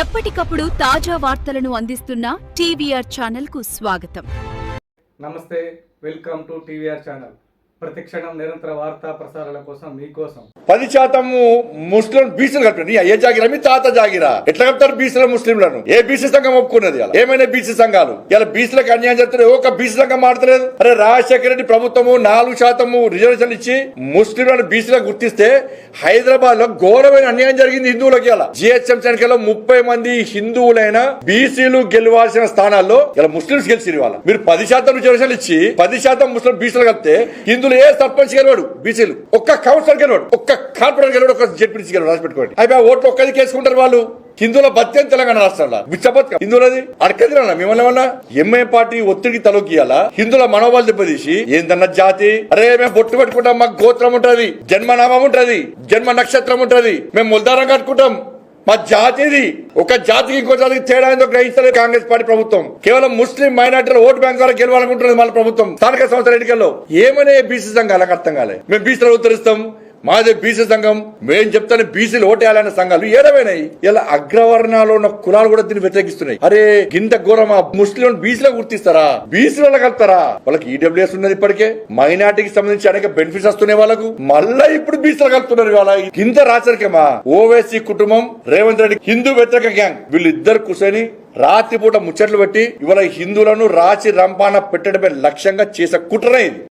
ఎప్పటికప్పుడు తాజా వార్తలను అందిస్తున్న టీవీఆర్ ఛానల్కు స్వాగతం. నమస్తే వెల్కమ్ టు టీవీఆర్ ఛానల్. ప్రతిక్షణం నిరంతర వార్తా ప్రసారాల కోసం మీకోసం పది శాతము ముస్లిం బీసీలు కలిపి ఏ జాగిరా? మీ తాత జాగిరా. ఎట్లా కప్తారు బీసీల ముస్లింలను? ఏ బీసీ సంఘం ఒప్పుకున్నది ఏమైనా బీసీ సంఘాలు? ఇలా బీసీలకు అన్యాయం చేస్తారు ఒక ఒక్క బీసీ సంఘం మాడతలేదు అరే రాజశేఖర రెడ్డి ప్రభుత్వము నాలుగు శాతము రిజర్వేషన్ ఇచ్చి ముస్లింలను బీసీలకు గుర్తిస్తే హైదరాబాద్లో ఘోరమైన అన్యాయం జరిగింది హిందువులకి ఇలా జిహెచ్ఎం సంఖ్యలో ముప్పై మంది హిందువులైన బీసీలు గెలవాల్సిన స్థానాల్లో ఇలా ముస్లింస్ గెలిచి మీరు పది శాతం రిజర్వేషన్ ఇచ్చి పది శాతం ముస్లిం బీసీలు కలిపితే ఇందులో ఏ సర్పంచ్ గెలవాడు? బీసీలు. ఒక్క కౌన్సిలర్ గెలవాడు. ఒక్క కార్పొరేటర్ గెలవాడు ఒక జడ్పీసీ గెలవాడు. రాసి పెట్టుకోండి. అయిపోయి ఓట్లు ఒక్కది కేసుకుంటారు వాళ్ళు. హిందువుల బత్యం తెలంగాణ రాష్ట్రంలో. బిచ్చబత్ హిందువులది? అడకదిరా మిమ్మల్ని ఏమన్నా? ఎంఐ పార్టీ ఒత్తిడికి తలొక్కియాలా? హిందువుల మనోబలు దెబ్బతీసి ఏందన్న జాతి? అరే మేము బొట్టు పెట్టుకుంటాం మాకు గోత్రం ఉంటది. జన్మనామం ఉంటది. జన్మ నక్షత్రం ఉంటది. మేము ముల్దారం కట్టుకుంటాం. మా జాతిది. ఒక జాతికి ఇంకో జాతికి తేడా ఏందో గ్రహించలేదు కాంగ్రెస్ పార్టీ ప్రభుత్వం. కేవలం ముస్లిం మైనార్టీల ఓటు బ్యాంక్ ద్వారా గెలవాలనుకుంటున్నది మన ప్రభుత్వం. స్థానిక సంస్థల ఎన్నికల్లో. ఏమనే బీసీ సంఘాలకు అర్థం కాలేదు మేము బీసీలు ఉత్తరిస్తాం. మాదే బీసీ సంఘం మేం చెప్తాను బీసీలు ఓటేయాలనే సంఘాలు ఏడవైనాయి. ఇలా అగ్రవర్ణాలు ఉన్న కులాలు కూడా దీన్ని వ్యతిరేకిస్తున్నాయి. అరే గింత ఘోరమా? ముస్లిం బీసీలో గుర్తిస్తారా? బీసీ వాళ్ళకి వెళ్తారా వాళ్ళకి ఈడబ్ల్యూఎస్ ఉన్నది ఇప్పటికే. మైనార్టీకి సంబంధించి అనేక బెనిఫిట్స్ వస్తున్నాయి వాళ్ళకు. మళ్ళా ఇప్పుడు బీసీలో కలుపుతున్నారు వాళ్ళ గింత రాచరికమా? ఓవైసీ కుటుంబం రేవంత్ రెడ్డి హిందూ వ్యతిరేక గ్యాంగ్ వీళ్ళిద్దరు కూర్చొని రాత్రిపూట ముచ్చట్లు పెట్టి ఇవాళ హిందువులను రాచి రంపాన పెట్టడమే లక్ష్యంగా చేసే కుట్రనే ఇది.